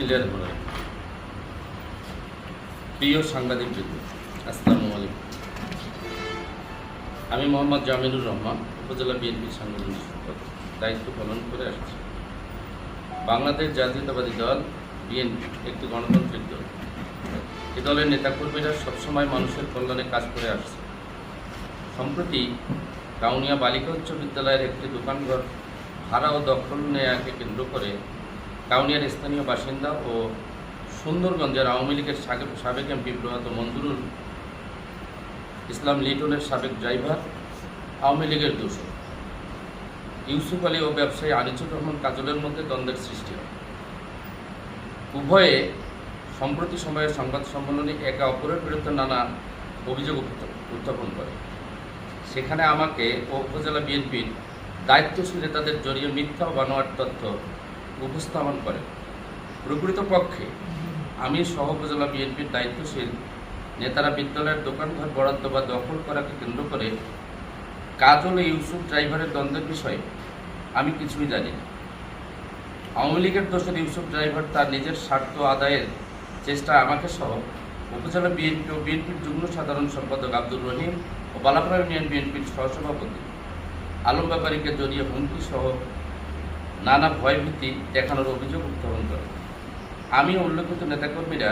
Clear করে প্রিয় সাংবাদিক বৃন্দ, আসসালামু আলাইকুম। আমি মোহাম্মদ জামিনুর রহমান, উপজেলা বিএনপি সাংগঠনিক সম্পাদক। দায়িত্ব পালন করে আসছি। বাংলাদেশ জাতীয়তাবাদী দল, বিএনপি, একটি গণতান্ত্রিক দল। এ দলের নেতাকর্মীরা সবসময় মানুষের কল্যাণে কাজ করে আসছে। সম্প্রতি কাউনিয়া বালিকা উচ্চ বিদ্যালয়ের একটি দোকানঘর ভাড়া ও দখল নেয়াকে কেন্দ্র করে কাউনিয়ার স্থানীয় বাসিন্দা ও সুন্দরগঞ্জের আওয়ামী লীগের সাবেক এমপি প্রয়াত মঞ্জুরুল ইসলাম লিটনের সাবেক ড্রাইভার, আওয়ামী লীগের দোষর। ইউসুফ আলী ও ব্যবসায়ী আনিসুর রহমান কাজলের মধ্যে দ্বন্দ্বের সৃষ্টি হয়। উভয়ে সম্প্রতি সময়ের সংবাদ সম্মেলনে একে অপরের বিরুদ্ধে নানা অভিযোগ উত্থাপন করে। সেখানে আমাকে উপজেলা বিএনপির দায়িত্বশীল নেতাদের জড়িয়ে মিথ্যা বানোয়ার তথ্য উপস্থাপন করে। প্রকৃতপক্ষে আমি সহ উপজেলা বিএনপির দায়িত্বশীল নেতারা বিদ্যালয়ের দোকানঘর বরাদ্দ বা দখল করাকে কেন্দ্র করে কাজল ইউসুফ ড্রাইভারের দ্বন্দ্বের বিষয়ে আমি কিছুই জানি না। আওয়ামী লীগের দোষের ইউসুফ ড্রাইভার তার নিজের স্বার্থ আদায়ের চেষ্টা আমাকে সহ উপজেলা বিএনপি ও বিএনপির যুগ্ম সাধারণ সম্পাদক আব্দুর রহিম ও বালাপাড়া ইউনিয়ন বিএনপির সহসভাপতি আলম ব্যাপারীকে জড়িয়ে হুমকি সহ নানা ভয়ভীতি দেখানোর অভিযোগ উত্থাপন করে। আমি উল্লেখিত নেতাকর্মীরা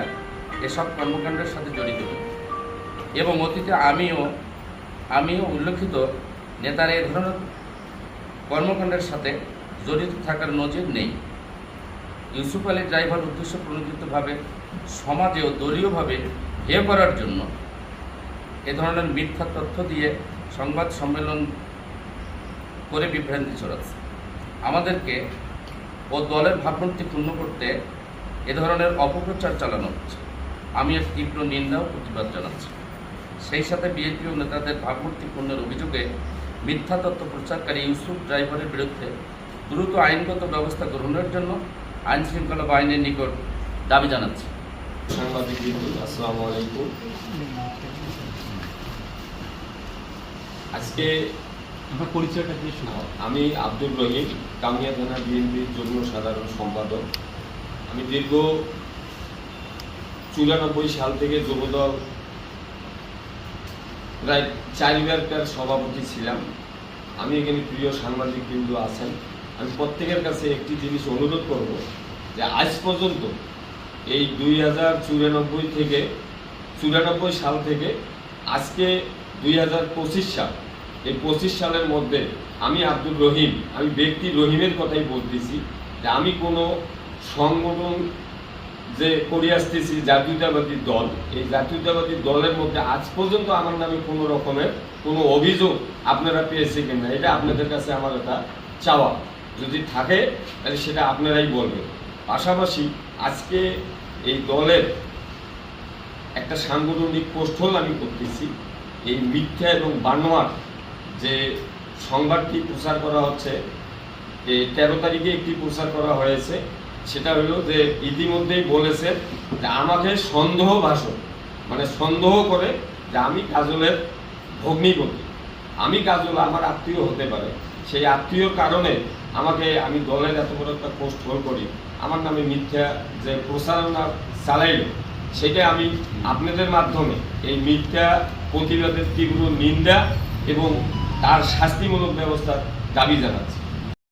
এসব কর্মকাণ্ডের সাথে জড়িত। এবং অতীতে আমিও আমিও উল্লেখিত নেতারা এ ধরনের কর্মকাণ্ডের সাথে জড়িত থাকার নজির নেই। ইউসুফ আলী ড্রাইভার উদ্দেশ্য প্রণোদিতভাবে সমাজে ও দলীয়ভাবে হেয় করার জন্য এ ধরনের মিথ্যা তথ্য দিয়ে সংবাদ সম্মেলন করে বিভ্রান্তি ছড়াচ্ছে। আমাদেরকে ও দলের ভাবমূর্তি ক্ষুণ্ণ করতে এ ধরনের অপপ্রচার চালানো হচ্ছে। আমি এর তীব্র নিন্দা ও প্রতিবাদ জানাচ্ছি। সেই সাথে বিএনপি ও নেতাদের ভাবমূর্তি পূর্ণের অভিযোগে মিথ্যা তথ্য প্রচারকারী ইউসুফ ড্রাইভারের বিরুদ্ধে দ্রুত আইনগত ব্যবস্থা গ্রহণের জন্য আইন শৃঙ্খলা বাহিনীর নিকট দাবি জানাচ্ছি। আসসালামু আলাইকুম। আজকে আপনার পরিচয়টা দিয়ে শুরু। আমি আব্দুর রহিম, কামিয়া থানা বিএনপির যুগ্ম সাধারণ সম্পাদক। আমি দীর্ঘ চুরানব্বই সাল থেকে যুবদল, প্রায় চারিবারকার সভাপতি ছিলাম। আমি এখানে প্রিয় সাংবাদিক বিন্দু আছেন। আমি প্রত্যেকের কাছে একটি জিনিস অনুরোধ করব যে আজ পর্যন্ত এই দুই হাজার চুরানব্বই থেকে, চুরানব্বই সাল থেকে আজকে দুই হাজার পঁচিশ সাল এই পঁচিশ সালের মধ্যে আমি আব্দুর রহিম, আমি ব্যক্তি রহিমের কথাই বলতেছি যে আমি কোনো সংগঠন যে করে আসতেছি জাতীয়তাবাদী দল, এই জাতীয়তাবাদী দলের মধ্যে আজ পর্যন্ত আমার নামে কোনো রকমের কোনো অভিযোগ আপনারা পেয়েছে কিনা, এটা আপনাদের কাছে আমার একটা চাওয়া। যদি থাকে, তাহলে সেটা আপনারাই বলবেন। পাশাপাশি আজকে এই দলের একটা সাংগঠনিক কোষ্ঠল আমি করতেছি, এই মিথ্যা এবং বানোয়ার যে সংবাদটি প্রচার করা হচ্ছে যে তেরো তারিখে একটি প্রচার করা হয়েছে, সেটা হলো যে ইতিমধ্যেই বলেছে যে আমাকে সন্দেহ ভাষণ মানে সন্দেহ করে যে আমি কাজলের ভগ্নিপতি আমি কাজল আমার আত্মীয় হতে পারে, সেই আত্মীয়র কারণে আমাকে আমি দলের এত বড় একটা পোস্ট হোল্ড করি। আমার নামে মিথ্যা যে প্রচারণা চালাইল, সেটা আমি আপনাদের মাধ্যমে এই মিথ্যা প্রতিবাদের তীব্র নিন্দা এবং তার শাস্তিমূলক ব্যবস্থার দাবি জানাচ্ছি।